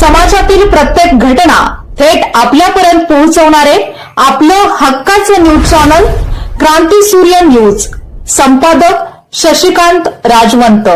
समाजातील प्रत्येक घटना थेट आपल्यापर्यंत पोहोचवणारे आपलं हक्काचं न्यूज चॅनल क्रांती सूर्य न्यूज. संपादक शशिकांत राजवंत.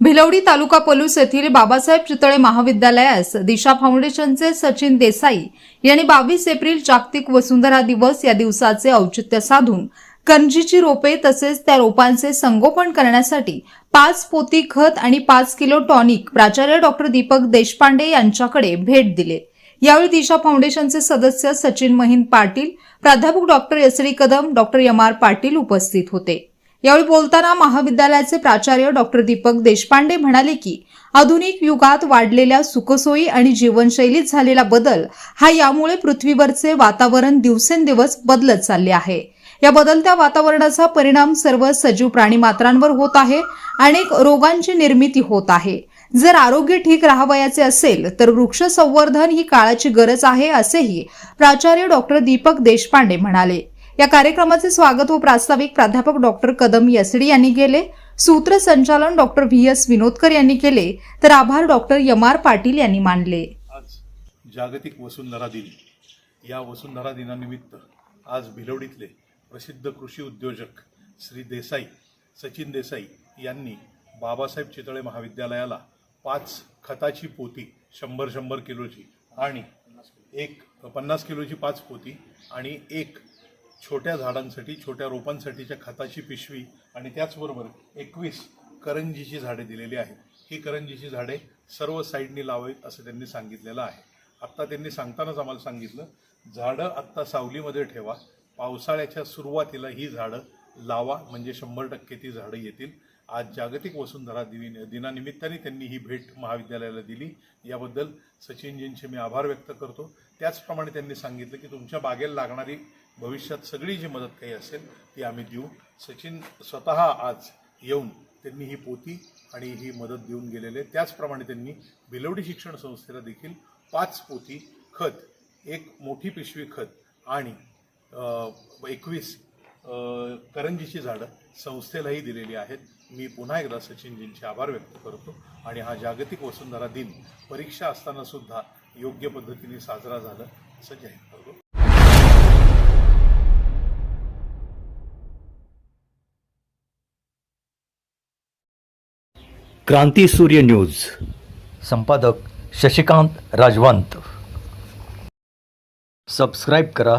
भिलवडी तालुका पोलीस येथील बाबासाहेब चितळे महाविद्यालयास दिशा फाउंडेशनचे सचिन देसाई यांनी बावीस एप्रिल जागतिक वसुंधरा दिवस या दिवसाचे औचित्य साधून करंजीची रोपे तसेच त्या रोपांचे संगोपन करण्यासाठी पाच पोती खत आणि पाच किलो टॉनिक प्राचार्य डॉक्टर दीपक देशपांडे यांच्याकडे भेट दिले. यावेळी दिशा फाउंडेशनचे सदस्य सचिन महिन पाटील प्राध्यापक doctor S D Kadam doctor M R Patil उपस्थित होते. यावेळी बोलताना महाविद्यालयाचे प्राचार्य डॉक्टर दीपक देशपांडे म्हणाले की आधुनिक युगात वाढलेल्या सुखसोयी आणि जीवनशैलीत झालेला बदल हा यामुळे पृथ्वीवरचे वातावरण दिवसेंदिवस बदलत चालले आहे. या बदलत्या वातावरणाचा परिणाम सर्व सजीव प्राणीमात्रांवर होत आहे. अनेक रोगांची निर्मिती होत आहे. जर आरोग्य ठीक राहावयाचे असेल तर वृक्ष संवर्धन ही काळाची गरज आहे असेही प्राचार्य डॉक्टर दीपक देशपांडे म्हणाले. या कार्यक्रमाचे स्वागत व प्रास्ताविक प्राध्यापक डॉक्टर कदम यसडी यांनी केले. सूत्रसंचालन डॉक्टर व्ही. एस. विनोदकर यांनी केले. तर आभार डॉक्टर एम आर. पाटील यांनी मानले. आज जागतिक वसुंधरा दिन. या वसुंधरा दिनानिमित्त आज भिलवडीतले प्रसिद्ध कृषी उद्योजक श्री देसाई सचिन देसाई यांनी बाबासाहेब चितळे महाविद्यालयाला पाच खताची पोती शंभर शंभर किलोची आणि एक पन्नास किलोची पाच पोती आणि एक छोट्या झाडांसाठी छोट्या रोपांसाठीच्या खताची पिशवी आणि त्याचबरोबर एकवीस करंजीची झाडे दिलेली आहेत. ही करंजीची झाडे सर्व साईडनी लावावीत असं त्यांनी सांगितलेलं आहे. आत्ता त्यांनी सांगतानाच आम्हाला सांगितलं झाडं आत्ता सावलीमध्ये ठेवा पावसाळ्याच्या सुरुवातीला ही झाडं लावा म्हणजे शंभर टक्के ती झाडं येतील. आज जागतिक वसुंधरा दिनी दिनानिमित्ताने त्यांनी ही भेट महाविद्यालयाला दिली. याबद्दल सचिनजींचे मी आभार व्यक्त करतो. त्याचप्रमाणे त्यांनी सांगितलं की तुमच्या बागेला लागणारी भविष्यात सगळी जी मदत काही असेल ती आम्ही देऊ. सचिन स्वतः आज येऊन त्यांनी ही पोती आणि ही मदत देऊन गेलेले त्याचप्रमाणे त्यांनी भिलवडी शिक्षण संस्थेला देखील पाच पोती खत एक मोठी पिशवी खत आणि एकवीस करंजीची झाडं संस्थेलाही दिलेली आहेत. मी पुन्हा एकदा सचिनजींचे आभार व्यक्त करतो. आणि हा जागतिक वसुंधरा दिन परीक्षा असताना सुद्धा योग्य पद्धतीने साजरा झाला असं जाहीर करतो. क्रांती सूर्य न्यूज. संपादक शशिकांत राजवंत. सबस्क्राईब करा